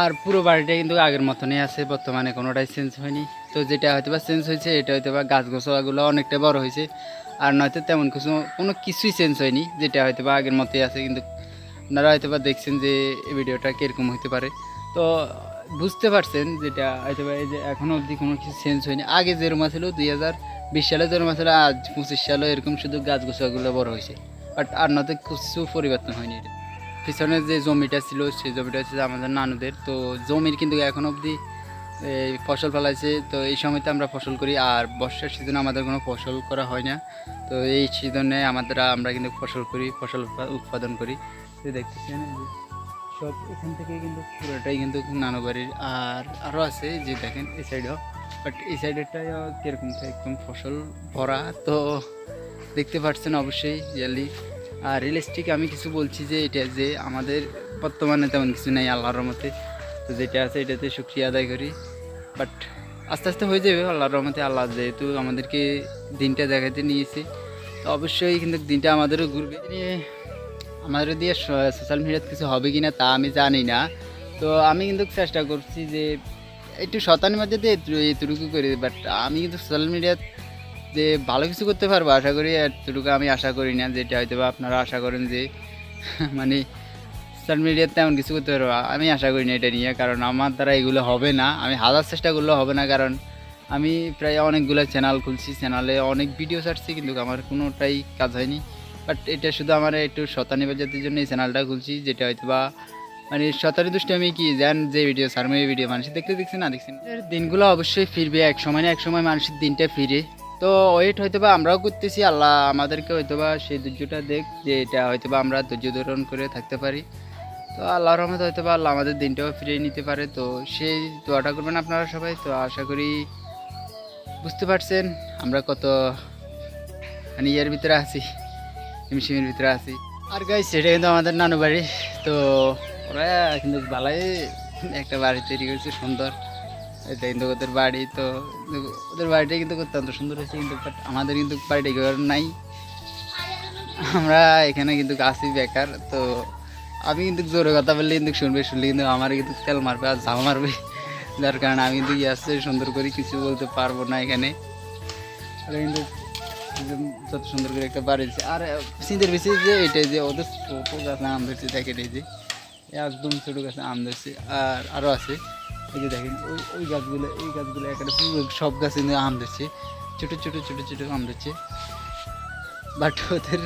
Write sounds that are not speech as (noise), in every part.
আর পুরো বাড়িটা কিন্তু আগের মতনই আছে, বর্তমানে কোনোটাই চেঞ্জ হয়নি। তো যেটা হয়তো বা চেঞ্জ হয়েছে, এটা হয়তো বা গাছ গোছাগুলো অনেকটা বড় হয়েছে, আর নয়তো তেমন কিছু, কোনো কিছুই চেঞ্জ হয়নি, যেটা হয়তো বা আগের মতোই আছে, কিন্তু আপনারা হয়তো বা দেখছেন যে এই ভিডিওটা কীরকম হতে পারে। তো বুঝতে পারছেন যেটা হয়তো বা এই যে এখনও অবধি কোনো কিছু চেঞ্জ হয়নি। আগে যেরকম ছিল দুই হাজার বিশ সালে, যেরকম ছিল আজ পঁচিশ সালে এরকম শুধু গাছ গোছাগুলো বড় হয়েছে, বাট আর নয়তো কিছু পরিবর্তন হয়নি। এটা পিছনে যে জমিটা ছিল, সেই জমিটা হচ্ছে আমাদের নানুদের। তো জমির কিন্তু এখন অবধি ফসল ফলাইছে। তো এই সময়তে আমরা ফসল করি, আর বর্ষার সিজনে আমাদের কোনো ফসল করা হয় না। তো এই সিজনে আমাদের, আমরা কিন্তু ফসল করি, ফসল উৎপাদন করি। তো দেখতেছেন সব এখান থেকে কিন্তু পুরোটাই কিন্তু নানু বাড়ির, আর আরও আছে যে দেখেন, এই সাইডেও বাট এই সাইডেরটাই কীরকম একদম ফসল ভরা? তো দেখতে পাচ্ছেন অবশ্যই রিয়ালি আর রিয়েলিস্টিক আমি কিছু বলছি যে এটা যে আমাদের বর্তমানে তেমন কিছু নেই আল্লাহর মতে তো যেটা আছে এটাতে শুক্রিয়া আদায় করি। বাট আস্তে আস্তে হয়ে যাবে আল্লাহর রহমতে। আল্লাহ যেহেতু আমাদেরকে দিনটা দেখাতে নিয়েছে, তো অবশ্যই কিন্তু দিনটা আমাদেরও ঘুরবে। নিয়ে আমাদের দিয়ে সোশ্যাল মিডিয়াতে কিছু হবে কি না তা আমি জানি না। তো আমি কিন্তু চেষ্টা করছি যে একটু শতানির মধ্যে দিয়ে এতটু- এতটুকু করি বাট আমি কিন্তু সোশ্যাল মিডিয়াত যে ভালো কিছু করতে পারব, আশা করি এতটুকু আমি আশা করি না, যেটা হয়তো বা আপনারা আশা করেন যে (laughs) মানে সোশ্যাল মিডিয়াতে তেমন কিছু করতে পারব। আমি আশা করি না এটা নিয়ে, কারণ আমার দ্বারা এগুলো হবে না। আমি হাজার চেষ্টা করলেও হবে না, কারণ আমি প্রায় অনেকগুলো চ্যানেল খুলছি চ্যানেলে অনেক ভিডিও ছাড়ছি, কিন্তু আমার কোনোটাই কাজ হয়নি। বাট এটা শুধু আমার একটু শতানি বাজাতের জন্য এই চ্যানেলটা খুলছি, যেটা হয়তো বা মানে শতানি দুষ্টি আমি কি জান যে ভিডিও সারমে ভিডিও মানুষ দেখতে দেখছি না দেখছি না। দিনগুলো অবশ্যই ফিরবে, এক সময় না এক সময় মানুষের দিনটা ফিরে। তো ওয়েট হয়তো বা আমরাও করতেছি আল্লাহ আমাদেরকে হয়তো বা সেই ধৈর্যটা দেখ যে এটা হয়তো বা আমরা ধৈর্য ধারণ করে থাকতে পারি। তো আল্লাহর রহমত হয়তো বা আল্লাহ আমাদের দিনটাও ফিরিয়ে নিতে পারে। তো সেই দোয়াটা করবেন আপনারা সবাই। তো আশা করি বুঝতে পারছেন আমরা কত মানে ইয়ের ভিতরে আছি, হিমশিমের ভিতরে আছি। আর গাই সেটা কিন্তু আমাদের নানু বাড়ি তো ওরা কিন্তু ভালোই একটা বাড়ি তৈরি করেছে, সুন্দর। এটা কিন্তু ওদের বাড়ি, তো ওদের বাড়িটা কিন্তু অত্যন্ত সুন্দর হয়েছে কিন্তু, but আমাদের কিন্তু বাড়িটা ঘর নাই। আমরা এখানে কিন্তু আছি বেকার, তো আমি কিন্তু জোরে কথা বললে কিন্তু শুনবে, শুনলে কিন্তু আমার কিন্তু তেল মারবে আর ঝাল মারবে। যার কারণে আমি কিন্তু আসছে সুন্দর করে কিছু বলতে পারব না এখানে। কিন্তু যত সুন্দর করে একটা বাড়ি দিচ্ছে আর সিঁদের বেশি যে এটাই যে ওদের ছোটো গাছে আম ধরছে এই যে, একদম ছোটো গাছে আম ধরছে, আর আরও আছে। এই যে দেখেন, ওই ওই গাছগুলো, এই গাছগুলো একটা পুরো সব গাছে কিন্তু আম দিচ্ছে। ছোটো ছোটো ছোটো ছোটো আম দিচ্ছে। বাট ওদের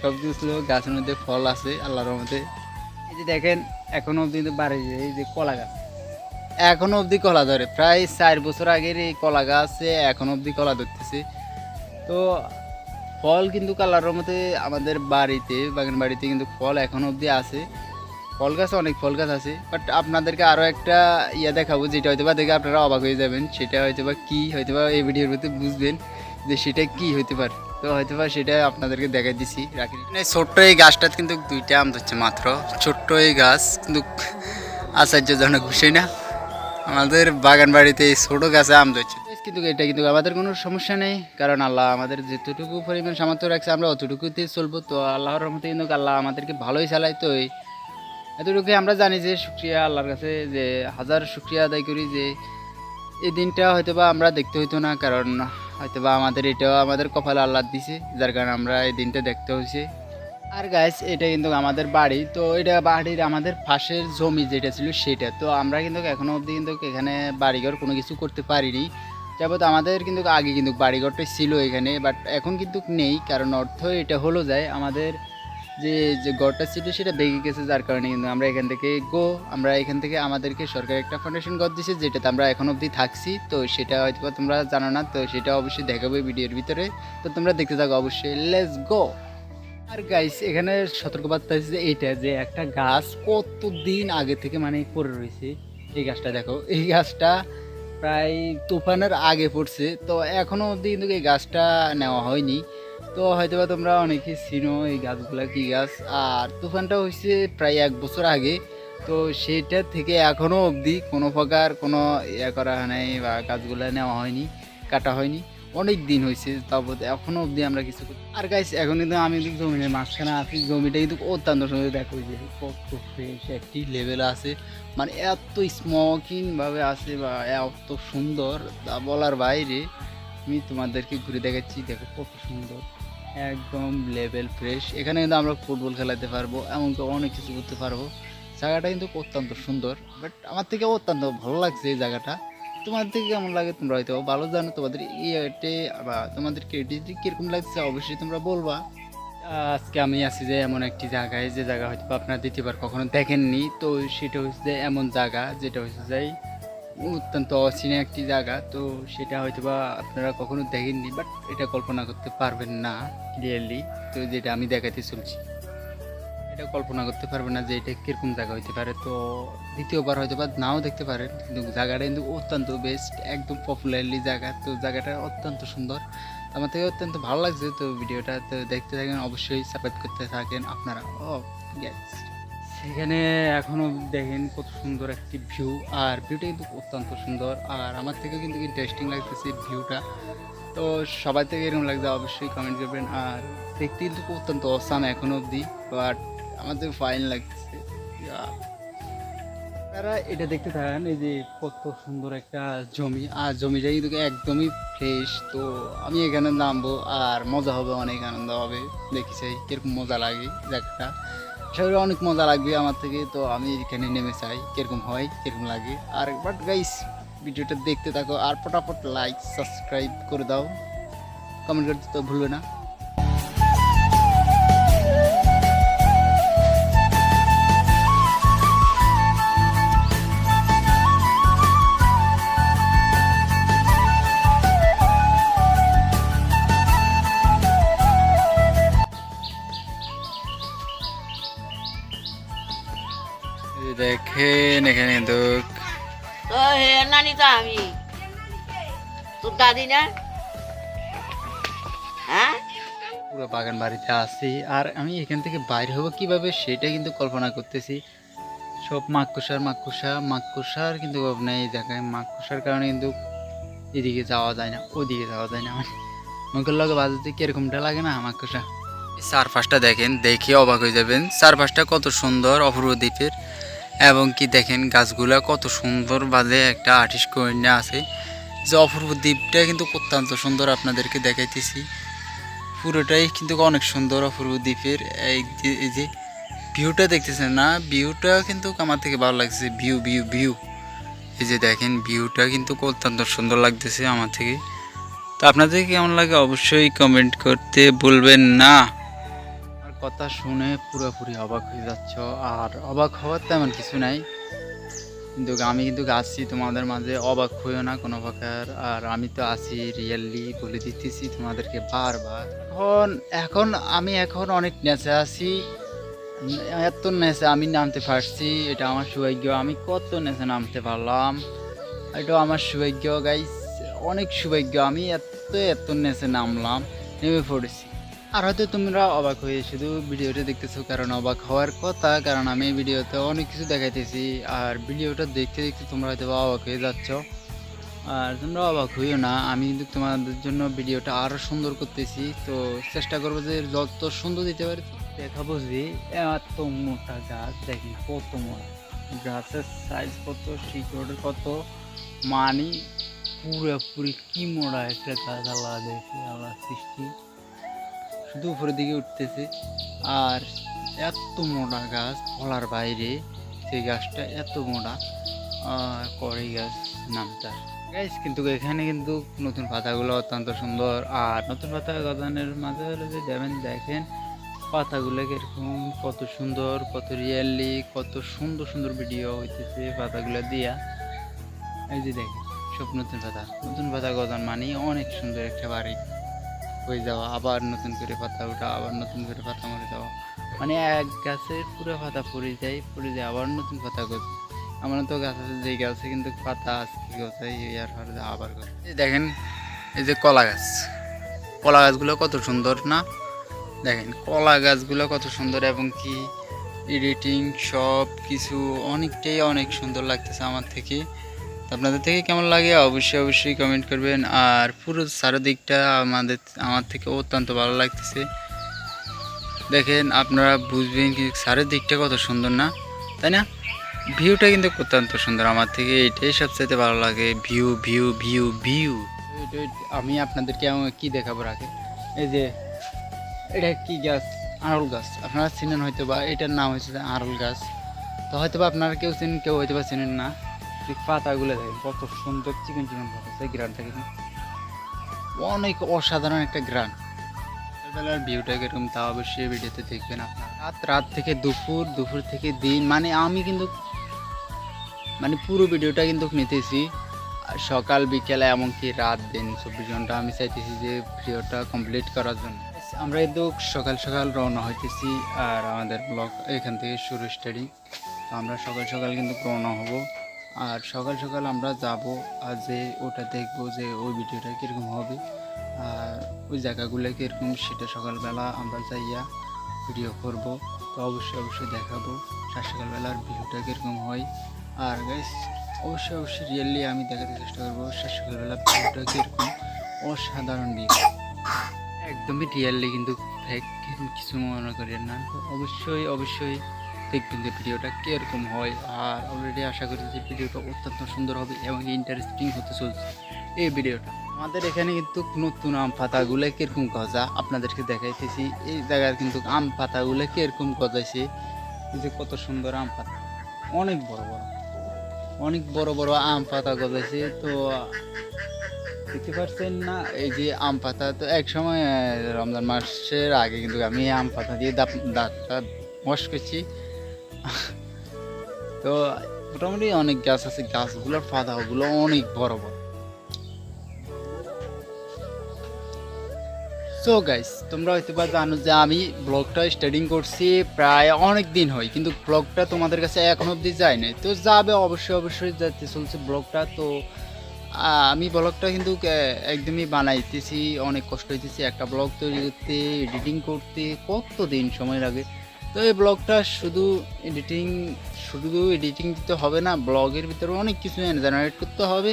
সব কিছু গাছের মধ্যে ফল আছে, আল্লাহর মধ্যে এই যে দেখেন, এখনও অবধি কিন্তু বাড়ি যায় এই যে কলা গাছ। এখনও অবধি কলা ধরে। প্রায় চার বছর আগের এই কলা গাছে এখনও অবধি কলা ধরতেছে। তো ফল কিন্তু কালার মধ্যে আমাদের বাড়িতে বাগান বাড়িতে কিন্তু ফল এখনও অবধি আছে। ফল গাছ অনেক ফল গাছ আছে বাট আপনাদেরকে আরও একটা ইয়ে দেখাবো, যেটা হয়তো বা দেখে আপনারা অবাক হয়ে যাবেন, সেটা হয়তো বা কী হয়তো বা এই ভিডিওর মধ্যে বুঝবেন যে সেটা কি হতে পারে। তো হয়তো বা সেটা আপনাদেরকে দেখাই দিছি, রাখি। এই ছোট্ট এই গাছটা কিন্তু দুইটা আম ধরছে মাত্র, ছোট্ট এই গাছ কিন্তু আশ্চর্যজনক বিষয় না? আমাদের বাগান বাড়িতে এই ছোটো গাছে আম ধরছে। কিন্তু এটা কিন্তু আমাদের কোনো সমস্যা নেই, কারণ আল্লাহ আমাদের যেতটুকু পরিমাণ সামর্থ্য রাখছে, আমরা অতটুকুতে চলবো, তো আল্লাহর রহমতে কিন্তু আল্লাহ আমাদেরকে ভালোই চালায়, তো এতটুকু আমরা জানি যে শুক্রিয়া আল্লাহর কাছে যে হাজার শুক্রিয়া আদায় করি যে এই দিনটা হয়তো বা আমরা দেখতে হইতো না, কারণ হয়তো বা আমাদের এটাও আমাদের কপালে আল্লাহ দিছে, যার কারণে আমরা এই দিনটা দেখতে হয়েছে। আর গাছ এটা কিন্তু আমাদের বাড়ি, তো এটা বাড়ির আমাদের পাশের জমি যেটা ছিল সেটা। তো আমরা কিন্তু এখনও অবধি কিন্তু এখানে বাড়িঘর কোনো কিছু করতে পারিনি। যাবত আমাদের কিন্তু আগে কিন্তু বাড়িঘরটাই ছিল এখানে বাট এখন কিন্তু নেই, কারণ অর্থ এটা হলো যায় আমাদের যে যে ঘরটা ছিল সেটা ভেঙে গেছে যার কারণে কিন্তু আমরা এখান থেকে গো আমরা এখান থেকে আমাদেরকে সরকার একটা ফাউন্ডেশন ঘর দিয়েছে যেটাতে আমরা এখন অবধি থাকছি। তো সেটা হয়তো তোমরা জানো না, তো সেটা অবশ্যই দেখাবো ভিডিওর ভিতরে। তো তোমরা দেখতে থাকো অবশ্যই লেস গো আর গাইস এখানে সতর্কবার্তা যে এইটা যে একটা গাছ কতদিন আগে থেকে মানে পড়ে রয়েছে, এই গাছটা দেখো, এই গাছটা প্রায় তুফানের আগে পড়ছে। তো এখনও অবধি কিন্তু এই গাছটা নেওয়া হয়নি। তো হয়তো বা তোমরা অনেকে চিনো এই গাছগুলা কি গাছ। আর তুফানটা হয়েছে প্রায় এক বছর আগে। তো সেটা থেকে এখনও অবধি কোনো প্রকার কোনো ইয়ে করা হয় নাই বা গাছগুলা নেওয়া হয়নি, কাটা হয়নি। অনেক দিন হয়েছে তারপর এখনও অবধি আমরা কিছু করি- আর গাইস এখন কিন্তু আমি কিন্তু জমিনের মাঝখানে আছি। জমিটা কিন্তু অত্যন্ত সুন্দর দেখো যে, কত ফ্রেশ একটি লেভেল আছে। মানে এত স্মোকিং ভাবে আছে বা এত সুন্দর তা বলার বাইরে আমি তোমাদেরকে ঘুরে দেখাচ্ছি, দেখো কত সুন্দর। একদম লেভেল ফ্রেশ এখানে কিন্তু আমরা ফুটবল খেলাতে পারব, এমনকি অনেক কিছু করতে পারব। জায়গাটা কিন্তু অত্যন্ত সুন্দর বাট আমার থেকে অত্যন্ত ভালো লাগছে এই জায়গাটা। তোমাদের থেকে কেমন লাগে তোমরা হয়তো ভালো জানো, তোমাদের ইয়েতে বা তোমাদের ক্রেডিট কীরকম লাগছে অবশ্যই তোমরা বলবা। আজকে আমি আছি যে এমন একটি জায়গায়, যে জায়গা হয়তো আপনারা দ্বিতীয়বার কখনো দেখেননি, তো সেটা হচ্ছে এমন জায়গা, যেটা হচ্ছে যে অত্যন্ত অচেনা একটি জায়গা, তো সেটা হয়তো বা আপনারা কখনো দেখেননি বাট এটা কল্পনা করতে পারবেন না ক্লিয়ারলি তো যেটা আমি দেখাতে চলছি। এটা কল্পনা করতে পারবেন না যে এটা কীরকম জায়গা হইতে পারে, তো দ্বিতীয়বার হয়তো বা নাও দেখতে পারেন, কিন্তু জায়গাটা কিন্তু অত্যন্ত বেস্ট একদম পপুলারলি জায়গা, তো জায়গাটা অত্যন্ত সুন্দর। আমার থেকে অত্যন্ত ভালো লাগছে, তো ভিডিওটা তো দেখতে থাকেন, অবশ্যই সাবস্ক্রাইব করতে থাকেন, আপনারা ও গ্যাস সেখানে এখনও দেখেন কত সুন্দর একটি ভিউ আর ভিউটা কিন্তু অত্যন্ত সুন্দর, আর আমার থেকে কিন্তু ইন্টারেস্টিং লাগতেছে ভিউটা তো সবাই থেকে এরকম লাগছে, অবশ্যই কমেন্ট করবেন, আর দেখতে কিন্তু অত্যন্ত অসাম এখনও অবধি বাট আমাদের ফাইন লাগতেছে। তারা এটা দেখতে থাকেন, এই যে কত সুন্দর একটা জমি, আর জমিটা কিন্তু একদমই ফ্রেশ তো আমি এখানে নামবো, আর মজা হবে, অনেক আনন্দ হবে, দেখি চাই কীরকম মজা লাগে জায়গাটা। করি অনেক মজা লাগবে আমার থেকে, তো আমি এখানে নেমে চাই কীরকম হয়, কীরকম লাগে। আর বাট গাইস ভিডিওটা দেখতে থাকো, আর ফটাফট লাইক সাবস্ক্রাইব করে দাও। কমেন্ট করতে তো ভুলবে না। দেখেন এখানে নানি তো আমি। তোর দাদি না? হ্যাঁ? পুরো বাগান বাড়িতে আছি আর আমি এখান থেকে বাইরে হব কীভাবে সেটা কিন্তু কল্পনা করতেছি। সব মাকুসার মাকুসা মাকুসার কিন্তু অভাব নেই এই জায়গায় মাকুসার কারণে কিন্তু এদিকে যাওয়া যায় না ওদিকে যাওয়া যায় না। মানে মুখের লগে বাজাতে কিরকমটা লাগে না মাকুসা চারপাশটা দেখেন দেখে অবাক হয়ে যাবেন। চারপাশটা কত সুন্দর অপূর্ব দ্বীপের। এবং কি দেখেন গাছগুলা কত সুন্দর বাজে একটা আর্টিস্ট কন্যা আছে। যে অপূর্ব দ্বীপটা কিন্তু অত্যন্ত সুন্দর আপনাদেরকে দেখাইতেছি। পুরোটাই কিন্তু অনেক সুন্দর অপূর্ব দ্বীপের এই যে- ভিউটা দেখতেছেন না? ভিউটা কিন্তু আমার থেকে ভালো লাগছে। View view view. এই যে দেখেন ভিউটা কিন্তু অত্যন্ত সুন্দর লাগতেছে আমার থেকে। তো আপনাদের কেমন লাগে অবশ্যই কমেন্ট করতে বলবেন না। কথা শুনে পুরোপুরি অবাক হয়ে যাচ্ছ। আর অবাক হওয়ার তেমন কিছু নাই। কিন্তু আমি কিন্তু আসছি তোমাদের মাঝে। অবাক হইও না কোনো প্রকার। আর আমি তো আছি রিয়েলি বলে দিতেছি তোমাদেরকে বারবার। এখন এখন আমি এখন অনেক নেচে আছি। এত নেচে আমি নামতে পারছি। এটা আমার সৌভাগ্য। আমি কত নেচে নামতে পারলাম। এটা আমার সৌভাগ্য গাইস অনেক সৌভাগ্য। আমি এত এত নেচে নামলাম। নেমে পড়েছি। আর হয়তো তোমরা অবাক হয়ে শুধু ভিডিওটা দেখতেছো কারণ অবাক হওয়ার কথা, কারণ আমি ভিডিওতে অনেক কিছু দেখাইতেছি আর ভিডিওটা দেখতে দেখতে তোমরা হয়তো অবাক হয়ে যাচ্ছ। আর তোমরা অবাক হইও না, আমি কিন্তু তোমাদের জন্য ভিডিওটা আরও সুন্দর করতেছি। তো চেষ্টা করব যে যত সুন্দর দিতে পারি। দেখাবো যে এত মোটা গাছ দেখি কত মোটা। গাছের সাইজ কত শিকড়ের কত, মানি পুরোপুরি কি মোড়া একটা গাছ আল্লাহ দেখি, আল্লাহ সৃষ্টি। শুধু উপরের দিকে উঠতেছে। আর এত মোটা গাছ ফলার বাইরে সেই গাছটা এত মোটা, আর কড়াই গাছ নামটা। গাছ কিন্তু এখানে কিন্তু নতুন পাতাগুলো অত্যন্ত সুন্দর। আর নতুন পাতা গজানের মাঝে হলো যে যাবেন দেখেন, পাতাগুলো কীরকম, কত সুন্দর, কত রিয়েলি, কত সুন্দর সুন্দর ভিডিও হইতেছে পাতাগুলো দিয়া। এই যে দেখেন, সব নতুন পাতা। নতুন পাতা গজান মানে অনেক সুন্দর একটা বাড়ি। হয়ে যাওয়া, আবার নতুন করে পাতা ওঠা, আবার নতুন করে পাতা মরে যাওয়া। মানে এক গাছে পুরো পাতা পড়ে যায় পড়ে যায়, আবার নতুন পাতা গজে আমার তো গাছ আছে যে গাছে কিন্তু পাতা আজকে গজায় ইয়ার পরে আবার এই দেখেন, এই যে কলা গাছ। কলা গাছগুলো কত সুন্দর, না? দেখেন, কলা গাছগুলো কত সুন্দর এবং কি এডিটিং সব কিছু অনেকটাই অনেক সুন্দর লাগতেছে আমার থেকে। আপনাদের থেকে কেমন লাগে? অবশ্যই অবশ্যই কমেন্ট করবেন। আর পুরো চারিদিকটা আমাদের, আমার থেকে অত্যন্ত ভালো লাগতেছে। দেখেন, আপনারা বুঝবেন কি চারিদিকটা কত সুন্দর না? তাই না? ভিউটা কিন্তু অত্যন্ত সুন্দর। আমার থেকে এটাই সবচেয়ে ভালো লাগে। ভিউ ভিউ ভিউ ভিউ আমি আপনাদেরকে কি দেখাবো রাখে এই যে, এটা কি গাছ? আড়ল গাছ। আপনারা চিনেন হয়তো বা এটার নাম হচ্ছে আড়ল গাছ। তো হয়তো বা আপনারা কেউ চিনেন, কেউ হয়তো বা চিনেন না। এই পাতাগুলো দেখেন, কত সুন্দর চিকন চিকন পাতা, সেই গ্রানটা কিন্তু অনেক অসাধারণ একটা গ্রান। বেলার ভিউটা কীরকম তা অবশ্যই ভিডিওতে দেখবেন আপনারা। রাত রাত থেকে দুপুর দুপুর থেকে দিন মানে আমি কিন্তু মানে পুরো ভিডিওটা কিন্তু নিতেছি। আর সকাল, বিকেলে, এমনকি রাত, দিন, চব্বিশ ঘণ্টা আমি চাইতেছি যে ভিডিওটা কমপ্লিট করার জন্য। আমরা কিন্তু সকাল সকাল রওনা হইতেছি আর আমাদের ব্লগ এখান থেকে শুরু স্টাডি তো আমরা সকাল সকাল কিন্তু রওনা হব। আর সকাল সকাল আমরা যাব আর যে ওটা দেখব যে ওই ভিডিওটা কীরকম হবে আর ওই জায়গাগুলো কীরকম সেটা সকালবেলা আমরা যাইয়া ভিডিও করব। তো অবশ্যই অবশ্যই দেখাবো সাত সকালবেলার ভিডিওটা কীরকম হয়। আর গাইস অবশ্যই অবশ্যই রিয়েলি আমি দেখাতে চেষ্টা করব সকালবেলা ভিডিওটা কীরকম অসাধারণ ভিউ একদমই রিয়েলি কিন্তু ফেক কিছু মনে করেন না। তো অবশ্যই অবশ্যই দেখবেন যে ভিডিওটা কীরকম হয়। আর অলরেডি আশা করি যে ভিডিওটা অত্যন্ত সুন্দর হবে এবং ইন্টারেস্টিং হতে চলছে। এই ভিডিওটা। আমাদের এখানে কিন্তু নতুন আম পাতাগুলো কীরকম গজা? আপনাদেরকে দেখাইতেছি। এই জায়গার কিন্তু আম পাতাগুলো কীরকম গজাইছে? যে কত সুন্দর আম পাতা। অনেক বড় বড়। অনেক বড় বড় আম পাতা গজাইছে। তো, দেখতে পাচ্ছেন না? এই যে আম পাতা তো এক সময়, রমজান মাসের আগে কিন্তু আমি আম পাতা দিয়ে দাঁত, দাঁতটা ওয়াশ করছি। তো মোটামুটি অনেক গাছ আছে, গাছগুলোর পাতাগুলো অনেক বড় বড়। সো গাইস তোমরা হয়তো বা জানো যে আমি ব্লগটা স্টার্টিং করছি প্রায় অনেক দিন হয়, কিন্তু ব্লগটা তোমাদের কাছে এখন অবধি যায় নাই। তো যাবে অবশ্যই অবশ্যই যাতে চলছে ব্লগটা। তো আমি ব্লগটা কিন্তু একদমই বানাইতেছি, অনেক কষ্ট হইতেছি। একটা ব্লগ তৈরি করতে এডিটিং করতে কত দিন সময় লাগে? তো এই ব্লগটা শুধু এডিটিং শুধু এডিটিং দিতে হবে না, ব্লগের ভিতরে অনেক কিছু জেনারেট করতে হবে,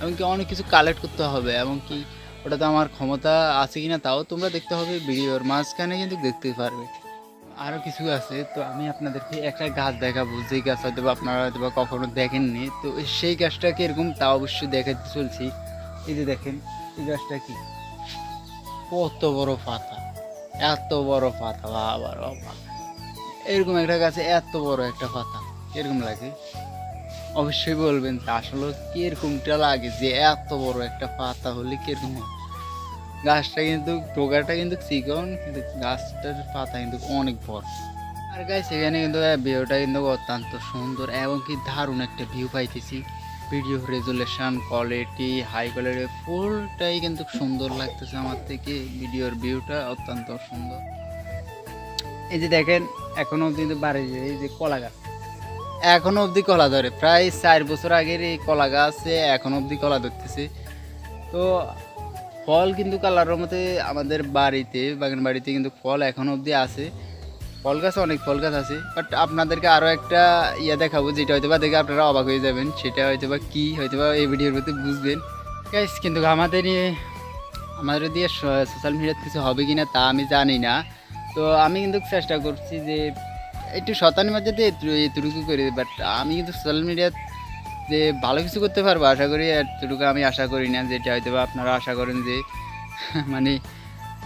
এমনকি অনেক কিছু কালেক্ট করতে হবে, এমনকি ওটাতে আমার ক্ষমতা আছে কিনা তাও তোমরা দেখতে হবে, ভিডিওর মাঝখানে কিন্তু দেখতে পারবে। আরও কিছু আছে, তো আমি আপনাদেরকে একটা গাছ দেখাবো যে গাছ হয়তো আপনারা হয়তো বা কখনো দেখেননি, তো সেই গাছটাকে এরকম তা অবশ্যই দেখাতে চলছি। এই যে দেখেন, এই গাছটা কি? কত বড় পাতা, এত বড় পাতা বাবা রে বাবা। এরকম একটা গাছে এত বড় একটা পাতা কীরকম লাগে? অবশ্যই বলবেন, তা আসলে কিরকমটা লাগে যে এত বড় একটা পাতা হলে কীরকম হয়? গাছটা কিন্তু ডোগাটা কিন্তু চিকন, কিন্তু গাছটার পাতা কিন্তু অনেক বড়। আর গাছ এখানে কিন্তু ভিউটা কিন্তু অত্যন্ত সুন্দর এবং কি দারুণ একটা ভিউ পাইতেছি। Video resolution quality high quality ফুলটাই কিন্তু সুন্দর লাগতেছে আমার থেকে। ভিডিওর ভিউটা অত্যন্ত সুন্দর। এই যে দেখেন এখনও অবধি কিন্তু বাড়ি এই যে কলা গাছ। এখনও অবধি কলা ধরে। প্রায় চার বছর আগের এই কলা গাছে এখনও অবধি কলা ধরতেছে। তো ফল কিন্তু কালারের মতে আমাদের বাড়িতে বাগান বাড়িতে কিন্তু ফল এখনও অবধি আছে। ফল গাছ অনেক ফল গাছ আছে। বাট আপনাদেরকে আরও একটা ইয়ে দেখাবো, যেটা হয়তো বা দেখে আপনারা অবাক হয়ে যাবেন। সেটা হয়তো বা কী হয়তো বা এই ভিডিওর মধ্যে বুঝবেন। কিন্তু আমাদের আমাদের দিয়ে সোশ্যাল মিডিয়াতে কিছু হবে কি না তা আমি জানি না। তো আমি কিন্তু চেষ্টা করছি যে একটু শতানি মাঝে এতটুকু করি বাট আমি কিন্তু সোশ্যাল মিডিয়াত যে ভালো কিছু করতে পারব, আশা করি এতটুকু আমি আশা করি না, যেটা হয়তো বা আপনারা আশা করেন যে (laughs) মানে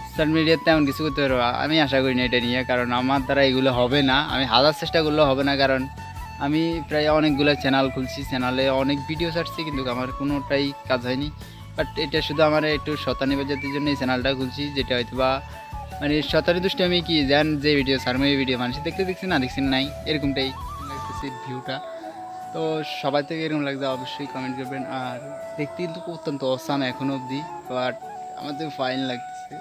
সোশ্যাল মিডিয়াতে তেমন কিছু করতে পারব। আমি আশা করি না এটা নিয়ে, কারণ আমার দ্বারা এগুলো হবে না। আমি হাজার চেষ্টা করলেও হবে না, কারণ আমি প্রায় অনেকগুলো চ্যানেল খুলছি। চ্যানেলে অনেক ভিডিও ছাড়ছি, কিন্তু আমার কোনোটাই কাজ হয়নি। বাট এটা শুধু আমার একটু শতানি বাজাতের জন্য এই চ্যানেলটা খুলছি, যেটা হয়তো বা মানে দুষ্ট আমি কি জান যে ভিডিও সারমে ভিডিও মানুষ দেখতে দেখছি না দেখছি নাই? এরকমটাই লাগতেছে ভিউটা তো সবাই থেকে এরকম লাগছে, অবশ্যই কমেন্ট করবেন। আর দেখতে কিন্তু অত্যন্ত অসাম এখনও অবধি বাট আমাদের ফাইন লাগতেছে।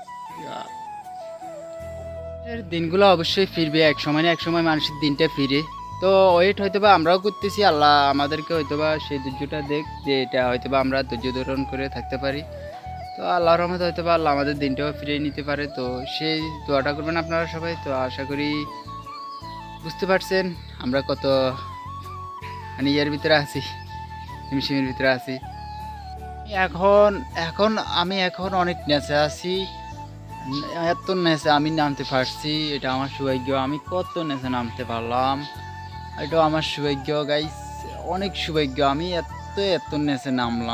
দিনগুলো অবশ্যই ফিরবে, এক সময় না এক সময় মানুষের দিনটা ফিরে। তো ওয়েট হয়তো বা আমরাও করতেছি, আল্লাহ আমাদেরকে হয়তো বা সেই ধৈর্যটা দেখ যে এটা হয়তো বা আমরা ধৈর্য ধারণ করে থাকতে পারি। তো আল্লাহর রহমত হয়তো বা আল্লাহ আমাদের দিনটাও ফিরিয়ে নিতে পারে। তো সেই দোয়াটা করবেন আপনারা সবাই। তো আশা করি বুঝতে পারছেন আমরা কত মানে ইয়ের ভিতরে আছি, হিমশিমের ভিতরে আছি। এখন এখন আমি এখন অনেক নেচে আছি। এত নেচে আমি নামতে পারছি, এটা আমার সৌভাগ্য। আমি কত নেচে নামতে পারলাম এটা আমার সৌভাগ্য গাইস অনেক সৌভাগ্য। আমি এত এত নেচে নামলাম।